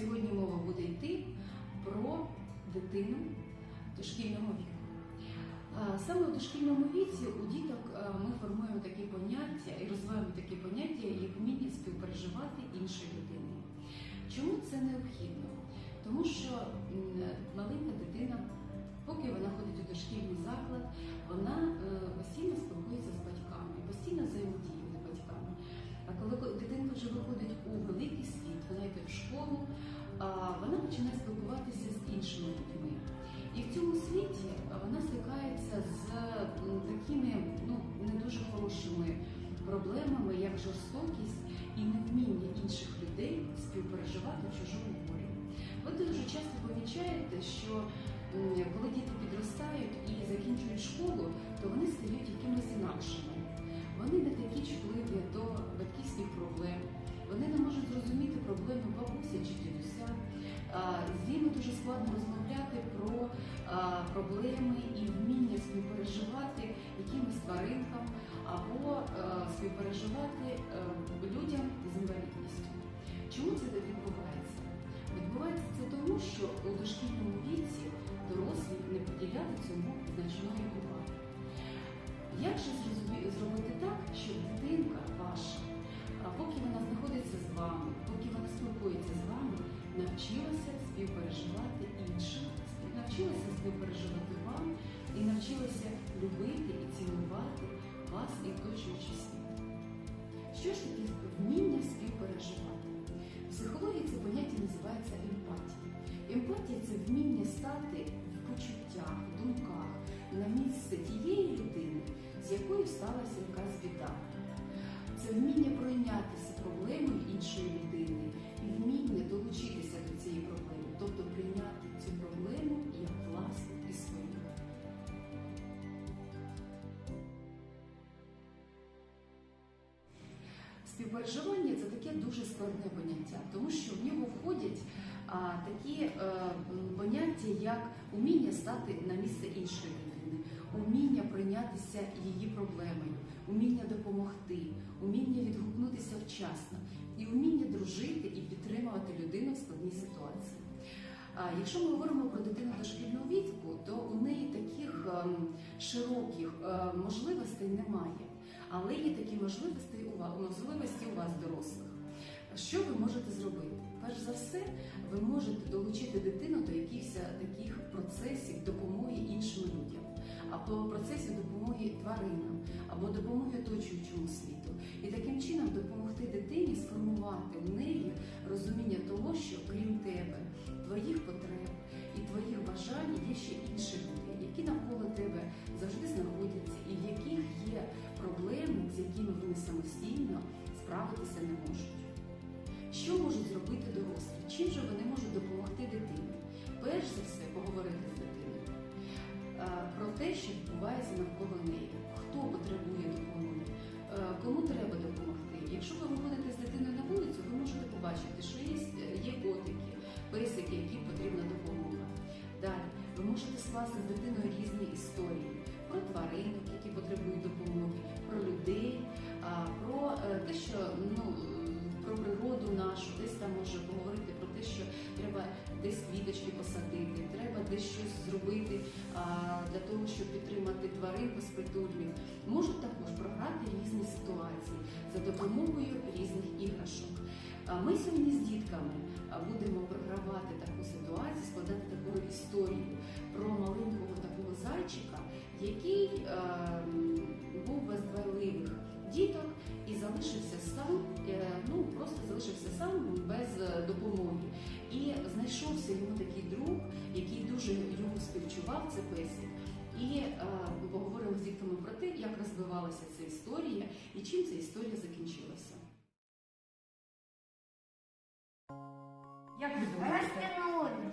Сьогодні мова буде йти про дитину дошкільного віку. Саме у дошкільному віці у діток ми формуємо такі поняття починає спілкуватися з іншими людьми. І в цьому світі вона стикається з такими ну, не дуже хорошими проблемами, як жорстокість і невміння інших людей співпереживати в чужому горі. Ви дуже часто помічаєте, що коли діти підростають і закінчують школу, то вони стають якимось інакшими. Проблеми і вміння співпереживати якимось тваринкам або співпереживати людям з інвалідністю. Чому це так відбувається? Відбувається це тому, що у дошкільному віці дорослі не поділяли цьому значної уваги. Як же зробити і? Що ж таке вміння співпереживати? В психології це поняття називається емпатія. Емпатія це вміння стати в почуттях, в думках на місце тієї людини, з якою сталася якась біда. Це вміння пройнятися проблемою іншої людини і вміння долучитися до цієї проблеми, тобто прийняти цю проблему Співпереживання це таке дуже складне поняття, тому що в нього входять а, такі е, поняття, як уміння стати на місце іншої людини, уміння прийнятися її проблемою, уміння допомогти, уміння відгукнутися вчасно і уміння дружити і підтримувати людину в складній ситуації. А якщо ми говоримо про дитину дошкільного віку, то у неї таких ем, широких е, можливостей немає. Але є такі можливості у вас, можливості у вас, дорослих. Що ви можете зробити? Перш за все, ви можете долучити дитину до якихось таких процесів допомоги іншим людям, або процесів допомоги тваринам, або допомоги оточуючому світу. І таким чином допомогти дитині сформувати в неї розуміння того, що крім тебе, твоїх потреб і твоїх бажань є ще інші люди, які навколо тебе завжди знаходяться, і в яких справитися не можуть. Що можуть зробити дорослі? Чим же вони можуть допомогти дитині? Перш за все, поговорити з дитиною е, про те, що відбувається навколо неї, хто щось зробити для того, щоб підтримати тварин безпритульних. Можуть також програти різні ситуації за допомогою різних іграшок. Ми сьогодні з дітками будемо програвати таку ситуацію, складати таку історію про маленького такого зайчика, який розвивалася ця історія і чим ця історія закінчилася. Як ви думаєте?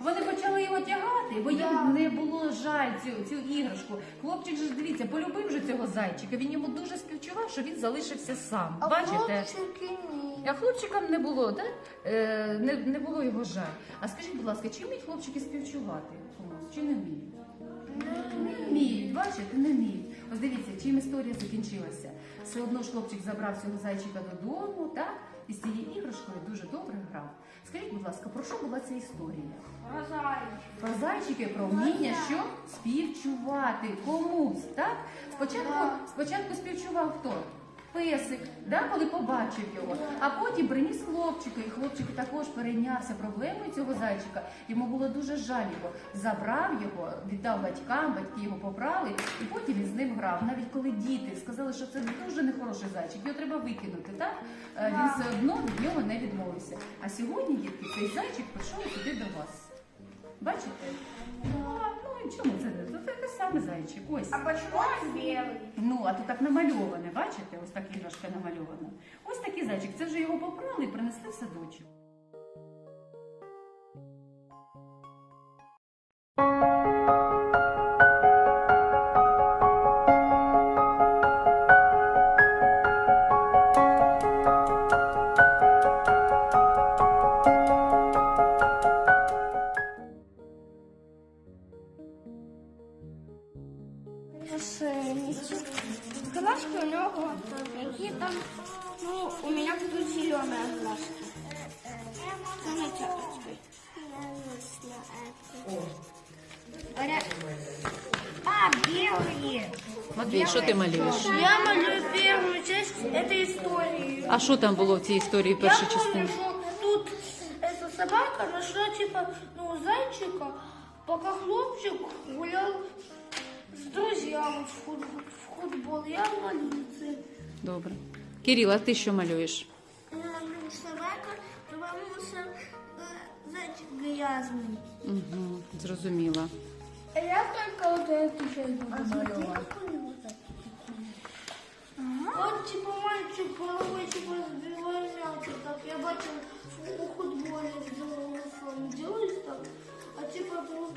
Вони почали його тягати, бо їм Да. не було жаль цю, цю іграшку. Хлопчик же ж дивіться, полюбив же цього зайчика. Він йому дуже співчував, що він залишився сам. А Бачите? хлопчики ні. А хлопчикам не було, так? Е, не, не було його жаль. А скажіть, будь ласка, чи вміють хлопчики співчувати комусь? Чи не вміють? Не вміють, бачите, не вміють. Чим історія закінчилася. Все одно ж хлопчик забрав цього зайчика додому, так? і з цією іграшкою дуже добре грав. Скажіть, будь ласка, про що була ця історія? Про зайчики, про вміння, що співчувати комусь, так? Спочатку, спочатку співчував хто? Песик, да, коли побачив його, а потім приніс хлопчика, і хлопчик також перейнявся проблемою цього зайчика. Йому було дуже жаль його. Забрав його, віддав батькам, батьки його побрали, і потім він з ним грав. Навіть коли діти сказали, що це дуже нехороший зайчик, його треба викинути, так? Е, Він все одно від нього не відмовився. А сьогодні, дітки, цей зайчик прийшов сюди до вас. Бачите? А, ну чому це не? Це те саме зайчик. Ось. А почему он белый? Ну, а то так намальоване, бачите? Ось так іграшка намальована. Ось такий зайчик. Це вже його попрали і принесли в садочок. Глазки у него какие там, ну, у меня тут зеленые глазки. Ну, на тяпочкой. Говорят, А, белые. Матвій, що ти малюєш? Я малюю первую часть этой истории. А що там було в цій історії в першій Я частині? помню, что тут эта собака нашла типа ну зайчика, пока хлопчик гулял с друзьями В футбол. В футбол. Я малюю це. Добре. Кирил, а ти що малюєш? Собака, что зайчик грязный. Угу, зрозуміла. А я только вот эту часть буду малювати. От типа мальчик головой типа збиває м'ячик, так я бачив у футболі в взрослому ділись так, а типа ну,